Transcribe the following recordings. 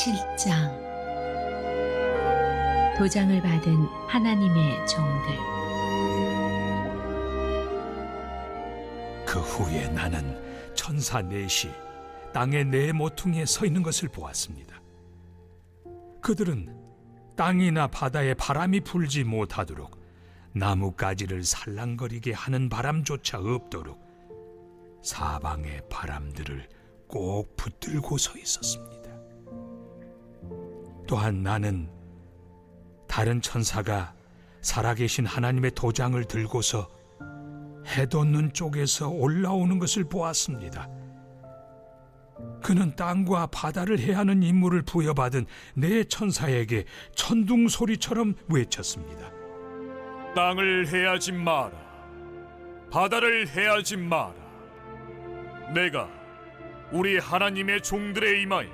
7장 도장을 받은 하나님의 종들 그 후에 나는 천사 넷이 땅의 네 모퉁이에 서 있는 것을 보았습니다. 그들은 땅이나 바다에 바람이 불지 못하도록 나뭇가지를 살랑거리게 하는 바람조차 없도록 사방의 바람들을 꼭 붙들고 서 있었습니다. 또한 나는 다른 천사가 살아계신 하나님의 도장을 들고서 해돋는 쪽에서 올라오는 것을 보았습니다. 그는 땅과 바다를 해하는 임무를 부여받은 내 천사에게 천둥 소리처럼 외쳤습니다. 땅을 해하지 마라. 바다를 해하지 마라. 내가 우리 하나님의 종들의 이마에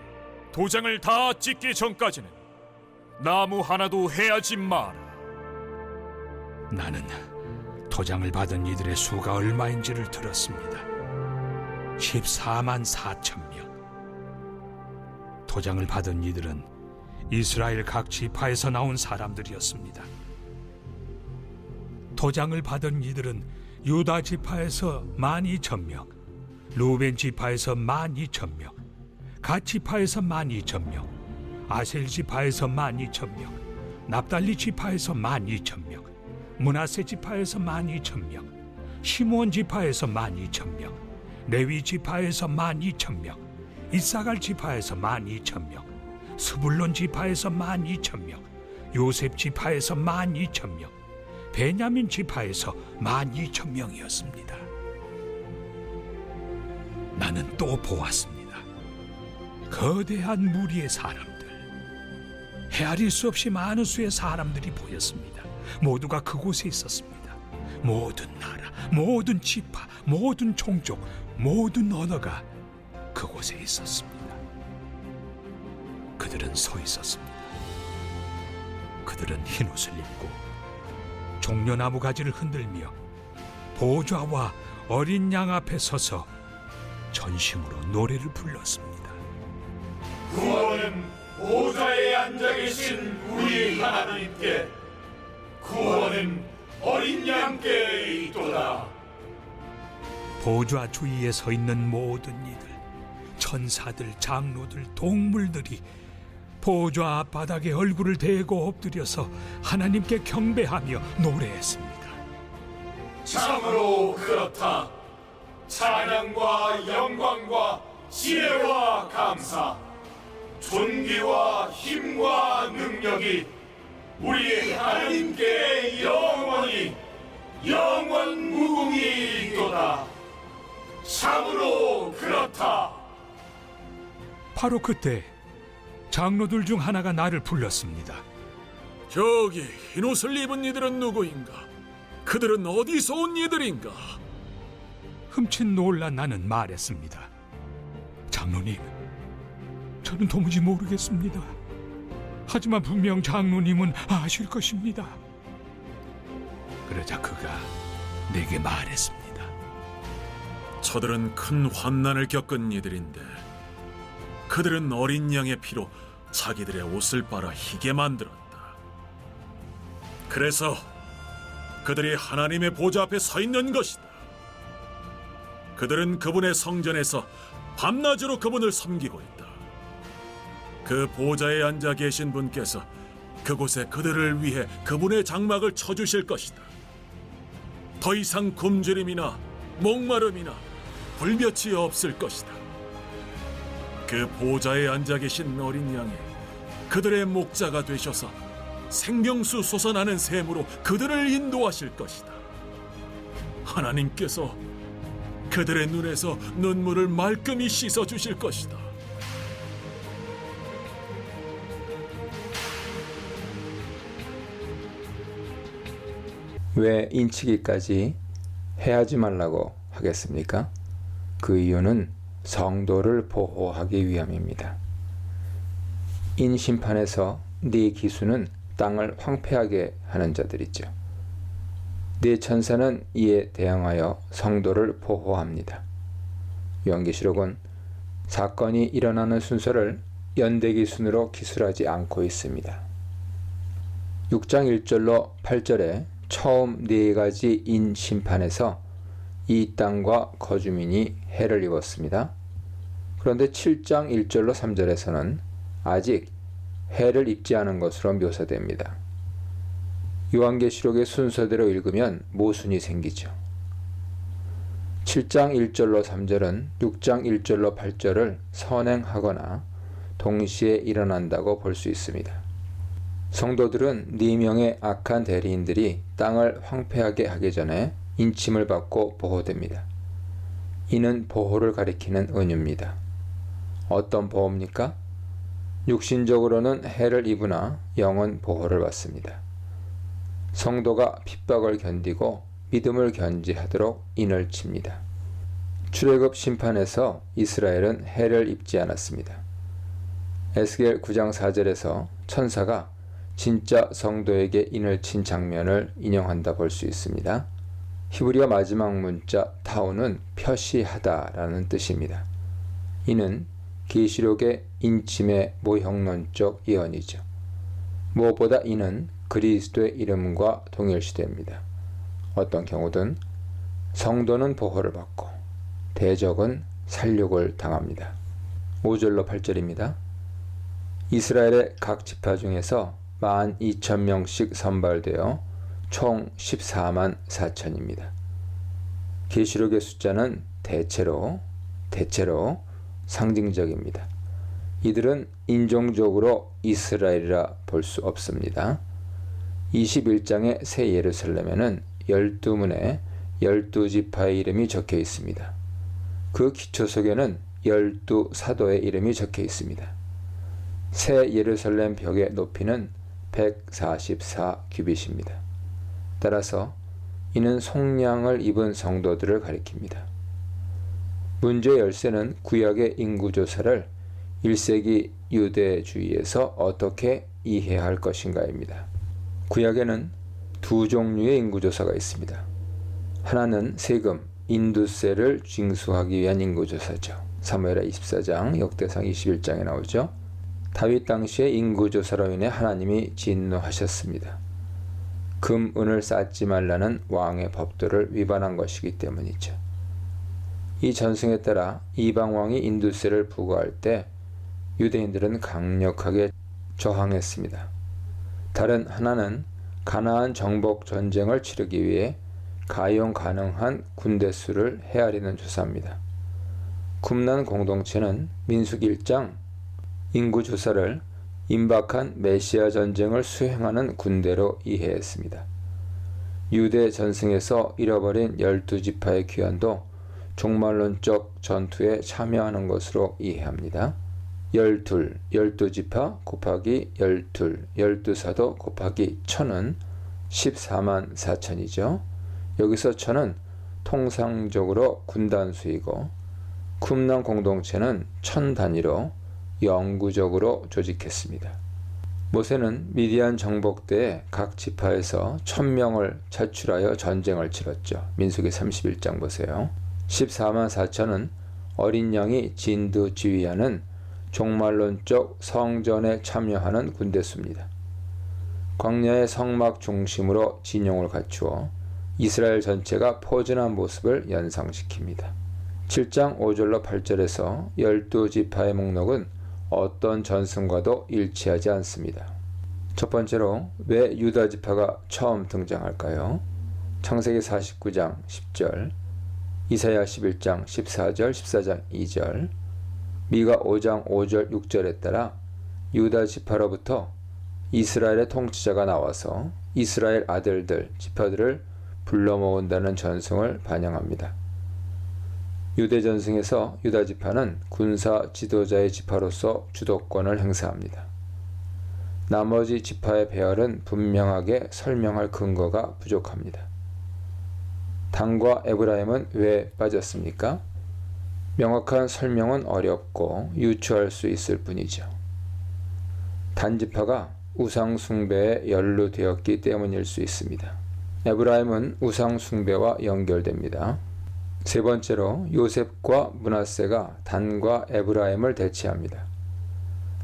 도장을 다 찍기 전까지는 나무 하나도 해하지 마라. 나는 도장을 받은 이들의 수가 얼마인지를 들었습니다. 14만 4천 명. 도장을 받은 이들은 이스라엘 각 지파에서 나온 사람들이었습니다. 도장을 받은 이들은 유다 지파에서 12,000명, 루벤 지파에서 12,000명, 갓 지파에서 12,000명, 아셀 지파에서 12,000명, 납달리 지파에서 12,000명, 문하세 지파에서 12,000명, 시므온 지파에서 12,000명, 레위 지파에서 12,000명, 이사갈 지파에서 12,000명, 스불론 지파에서 12,000명, 요셉 지파에서 12,000명, 베냐민 지파에서 12,000명이었습니다. 나는 또 보았습니다. 거대한 무리의 사람들. 헤아릴 수 없이 많은 수의 사람들이 보였습니다. 모두가 그곳에 있었습니다. 모든 나라, 모든 지파, 모든 종족, 모든 언어가 그곳에 있었습니다. 그들은 서 있었습니다. 그들은 흰 옷을 입고 종려나무 가지를 흔들며 보좌와 어린 양 앞에 서서 전심으로 노래를 불렀습니다. 구원은 보좌에 앉아 계신 우리 하나님께 구원은 어린 양께 있도다. 보좌 주위에 서 있는 모든 이들, 천사들, 장로들, 동물들이 보좌 앞바닥에 얼굴을 대고 엎드려서 하나님께 경배하며 노래했습니다. 참으로 그렇다. 찬양과 영광과 지혜와 감사 존귀와 힘과 능력이 우리 하나님께 영원히 영원 무궁히 있도다 참으로 그렇다 바로 그때 장로들 중 하나가 나를 불렀습니다. 저기 흰옷을 입은 이들은 누구인가? 그들은 어디서 온 이들인가? 흠칫 놀란 나는 말했습니다. 장로님, 저는 도무지 모르겠습니다. 하지만 분명 장로님은 아실 것입니다. 그러자 그가 내게 말했습니다. 저들은 큰 환난을 겪은 이들인데 그들은 어린 양의 피로 자기들의 옷을 빨아 희게 만들었다. 그래서 그들이 하나님의 보좌 앞에 서 있는 것이다. 그들은 그분의 성전에서 밤낮으로 그분을 섬기고 있다. 그 보좌에 앉아 계신 분께서 그곳에 그들을 위해 그분의 장막을 쳐주실 것이다. 더 이상 굶주림이나 목마름이나 불볕이 없을 것이다. 그 보좌에 앉아 계신 어린 양이 그들의 목자가 되셔서 생명수 솟아나는 샘으로 그들을 인도하실 것이다. 하나님께서 그들의 눈에서 눈물을 말끔히 씻어 주실 것이다. 왜 인치기까지 해하지 말라고 하겠습니까? 그 이유는 성도를 보호하기 위함입니다. 인심판에서 네 기수는 땅을 황폐하게 하는 자들이죠. 네 천사는 이에 대항하여 성도를 보호합니다. 요한계시록은 사건이 일어나는 순서를 연대기 순으로 기술하지 않고 있습니다. 6장 1절로 8절에 처음 네 가지 인 심판에서 이 땅과 거주민이 해를 입었습니다. 그런데 7장 1절로 3절에서는 아직 해를 입지 않은 것으로 묘사됩니다. 요한계시록의 순서대로 읽으면 모순이 생기죠. 7장 1절로 3절은 6장 1절로 8절을 선행하거나 동시에 일어난다고 볼 수 있습니다. 성도들은 네 명의 악한 대리인들이 땅을 황폐하게 하기 전에 인침을 받고 보호됩니다. 이는 보호를 가리키는 은유입니다. 어떤 보호입니까? 육신적으로는 해를 입으나 영은 보호를 받습니다. 성도가 핍박을 견디고 믿음을 견지하도록 인을 칩니다. 출애굽 심판에서 이스라엘은 해를 입지 않았습니다. 에스겔 9장 4절에서 천사가 진짜 성도에게 인을 친 장면을 인용한다 볼 수 있습니다. 히브리어 마지막 문자 타오는 표시하다라는 뜻입니다. 이는 계시록의 인침의 모형론적 예언이죠. 무엇보다 이는 그리스도의 이름과 동일시됩니다. 어떤 경우든 성도는 보호를 받고 대적은 살육을 당합니다. 5절로 8절입니다. 이스라엘의 각 지파 중에서 12,000명씩 선발되어 총 14만 4천입니다. 계시록의 숫자는 대체로 대체로 상징적입니다. 이들은 인종적으로 이스라엘이라 볼 수 없습니다. 21장의 새 예루살렘에는 12문에 12지파의 이름이 적혀 있습니다. 그 기초 속에는 12 사도의 이름이 적혀 있습니다. 새 예루살렘 벽의 높이는 144 규빗입니다. 따라서 이는 속량을 입은 성도들을 가리킵니다. 문제 열쇠는 구약의 인구 조사를 1세기 유대주의에서 어떻게 이해해야 할 것인가입니다. 구약에는 두 종류의 인구조사가 있습니다. 하나는 세금, 인두세를 징수하기 위한 인구조사죠. 사무엘하 24장, 역대상 21장에 나오죠. 다윗 당시의 인구 조사로 인해 하나님이 진노하셨습니다. 금, 은을 쌓지 말라는 왕의 법도를 위반한 것이기 때문이죠. 이 전승에 따라 이방 왕이 인두세를 부과할 때 유대인들은 강력하게 저항했습니다. 다른 하나는 가나안 정복 전쟁을 치르기 위해 가용 가능한 군대 수를 헤아리는 조사입니다. 굽난 공동체는 민숙 1장 인구 조사를 임박한 메시아 전쟁을 수행하는 군대로 이해했습니다. 유대 전승에서 잃어버린 열두 지파의 귀환도 종말론적 전투에 참여하는 것으로 이해합니다. 열둘, 열두 지파 곱하기 열둘, 열두 사도 곱하기 천은 14만 4천이죠. 여기서 천은 통상적으로 군단 수이고 쿰난 공동체는 천 단위로 영구적으로 조직했습니다. 모세는 미디안 정복 때각 지파에서 천명을 차출하여 전쟁을 치렀죠. 민수기 31장 보세요. 14만 4천은 어린 양이 진두 지휘하는 종말론적 성전에 참여하는 군대 수입니다. 광야의 성막 중심으로 진영을 갖추어 이스라엘 전체가 포진한 모습을 연상시킵니다. 7장 5절로 8절에서 열두 지파의 목록은 어떤 전승과도 일치하지 않습니다. 첫 번째로 왜 유다 지파가 처음 등장할까요? 창세기 49장 10절, 이사야 11장 14절, 14장 2절, 미가 5장 5절 6절에 따라 유다 지파로부터 이스라엘의 통치자가 나와서 이스라엘 아들들 지파들을 불러 모은다는 전승을 반영합니다. 유대 전승에서 유다 지파는 군사 지도자의 지파로서 주도권을 행사합니다. 나머지 지파의 배열은 분명하게 설명할 근거가 부족합니다. 단과 에브라임은 왜 빠졌습니까? 명확한 설명은 어렵고 유추할 수 있을 뿐이죠. 단지파가 우상숭배에 연루되었기 때문일 수 있습니다. 에브라임은 우상숭배와 연결됩니다. 세 번째로 요셉과 문하세가 단과 에브라임을 대치합니다.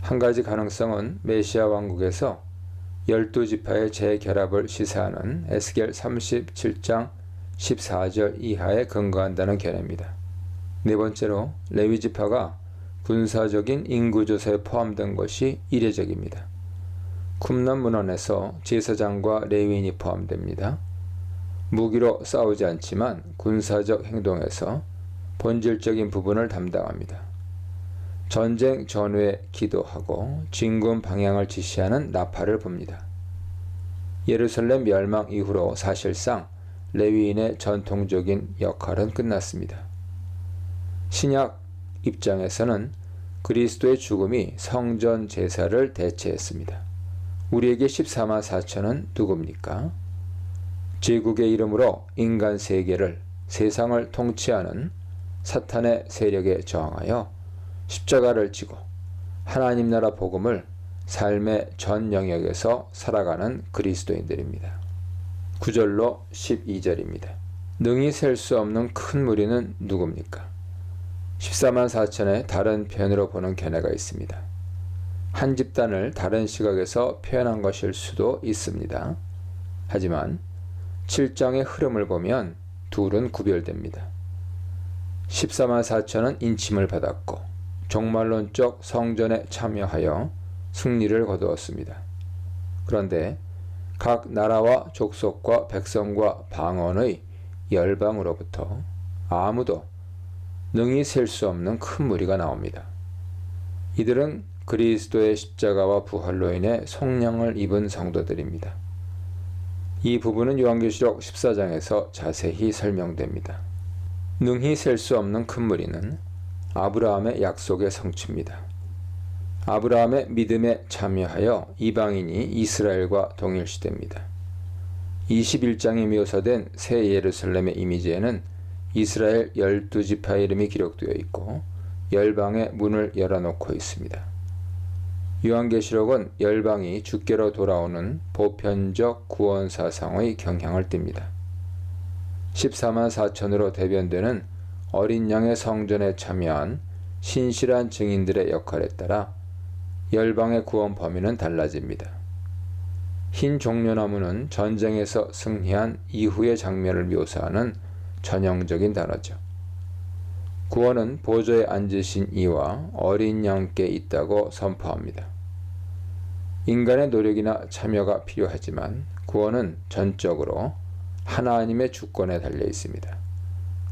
한 가지 가능성은 메시아 왕국에서 열두 지파의 재결합을 시사하는 에스겔 37장 14절 이하에 근거한다는 견해입니다. 네 번째로 레위 지파가 군사적인 인구 조사에 포함된 것이 이례적입니다. 쿰란 문헌에서 제사장과 레위인이 포함됩니다. 무기로 싸우지 않지만 군사적 행동에서 본질적인 부분을 담당합니다. 전쟁 전후에 기도하고 진군 방향을 지시하는 나팔을 봅니다. 예루살렘 멸망 이후로 사실상 레위인의 전통적인 역할은 끝났습니다. 신약 입장에서는 그리스도의 죽음이 성전 제사를 대체했습니다. 우리에게 14만 4천은 누굽니까? 제국의 이름으로 인간 세계를 세상을 통치하는 사탄의 세력에 저항하여 십자가를 지고 하나님 나라 복음을 삶의 전 영역에서 살아가는 그리스도인들입니다. 9절로 12절입니다. 능히 셀 수 없는 큰 무리는 누굽니까? 14만 4천의 다른 편으로 보는 견해가 있습니다. 한 집단을 다른 시각에서 표현한 것일 수도 있습니다. 하지만 7장의 흐름을 보면 둘은 구별됩니다. 14만 4천은 인침을 받았고 종말론적 성전에 참여하여 승리를 거두었습니다. 그런데 각 나라와 족속과 백성과 방언의 열방으로부터 아무도 능히 셀 수 없는 큰 무리가 나옵니다. 이들은 그리스도의 십자가와 부활로 인해 속량을 입은 성도들입니다. 이 부분은 요한계시록 14장에서 자세히 설명됩니다. 능히 셀 수 없는 큰 무리는 아브라함의 약속의 성취입니다. 아브라함의 믿음에 참여하여 이방인이 이스라엘과 동일시됩니다. 21장에 묘사된 새 예루살렘의 이미지에는 이스라엘 열두 지파 이름이 기록되어 있고 열방의 문을 열어놓고 있습니다. 요한계시록은 열방이 주께로 돌아오는 보편적 구원 사상의 경향을 띱니다. 14만 4천으로 대변되는 어린 양의 성전에 참여한 신실한 증인들의 역할에 따라 열방의 구원 범위는 달라집니다. 흰 종려나무는 전쟁에서 승리한 이후의 장면을 묘사하는 전형적인 단어죠. 구원은 보좌에 앉으신 이와 어린 양께 있다고 선포합니다. 인간의 노력이나 참여가 필요하지만 구원은 전적으로 하나님의 주권에 달려 있습니다.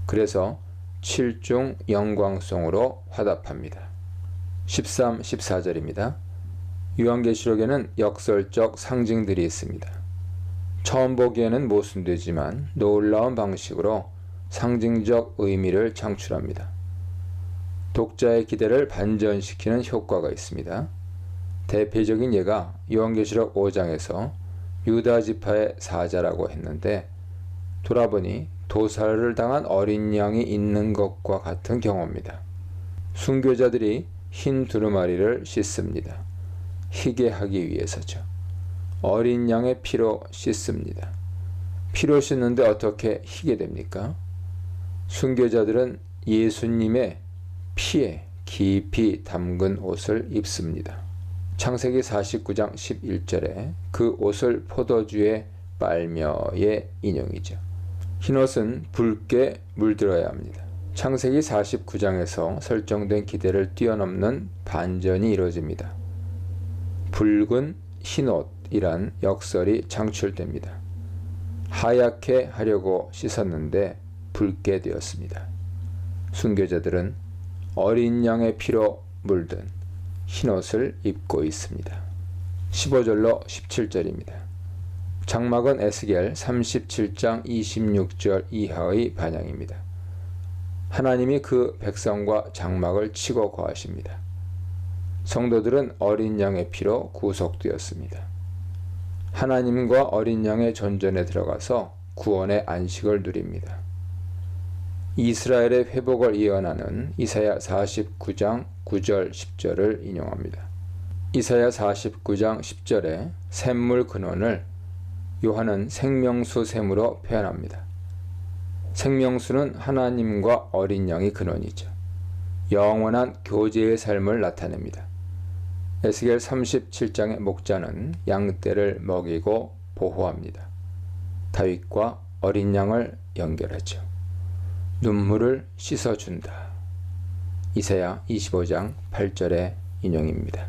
그래서 7중 영광송으로 화답합니다. 13, 14절입니다. 요한계시록에는 역설적 상징들이 있습니다. 처음 보기에는 모순되지만 놀라운 방식으로 상징적 의미를 창출합니다. 독자의 기대를 반전시키는 효과가 있습니다. 대표적인 예가 요한계시록 5장에서 유다 지파의 사자라고 했는데 돌아보니 도살을 당한 어린 양이 있는 것과 같은 경우입니다. 순교자들이 흰 두루마리를 씻습니다. 희게 하기 위해서죠. 어린 양의 피로 씻습니다. 피로 씻는데 어떻게 희게 됩니까? 순교자들은 예수님의 피에 깊이 담근 옷을 입습니다. 창세기 49장 11절에 그 옷을 포도주에 빨며의 인용이죠. 흰옷은 붉게 물들어야 합니다. 창세기 49장에서 설정된 기대를 뛰어넘는 반전이 이루어집니다. 붉은 흰옷이란 역설이 창출됩니다. 하얗게 하려고 씻었는데 붉게 되었습니다. 순교자들은 어린 양의 피로 물든 흰옷을 입고 있습니다. 15절로 17절입니다. 장막은 에스겔 37장 26절 이하의 반영입니다. 하나님이 그 백성과 장막을 치고 거하십니다. 성도들은 어린 양의 피로 구속되었습니다. 하나님과 어린 양의 전전에 들어가서 구원의 안식을 누립니다. 이스라엘의 회복을 예언하는 이사야 49장 9절 10절을 인용합니다. 이사야 49장 10절에 샘물 근원을 요한은 생명수 샘으로 표현합니다. 생명수는 하나님과 어린 양의 근원이죠. 영원한 교제의 삶을 나타냅니다. 에스겔 37장의 목자는 양떼를 먹이고 보호합니다. 다윗과 어린 양을 연결하죠. 눈물을 씻어준다. 이사야 25장 8절의 인용입니다.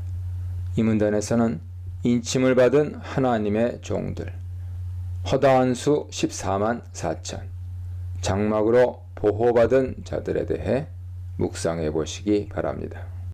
이 문단에서는 인침을 받은 하나님의 종들, 허다한 수 14만 4천, 장막으로 보호받은 자들에 대해 묵상해 보시기 바랍니다.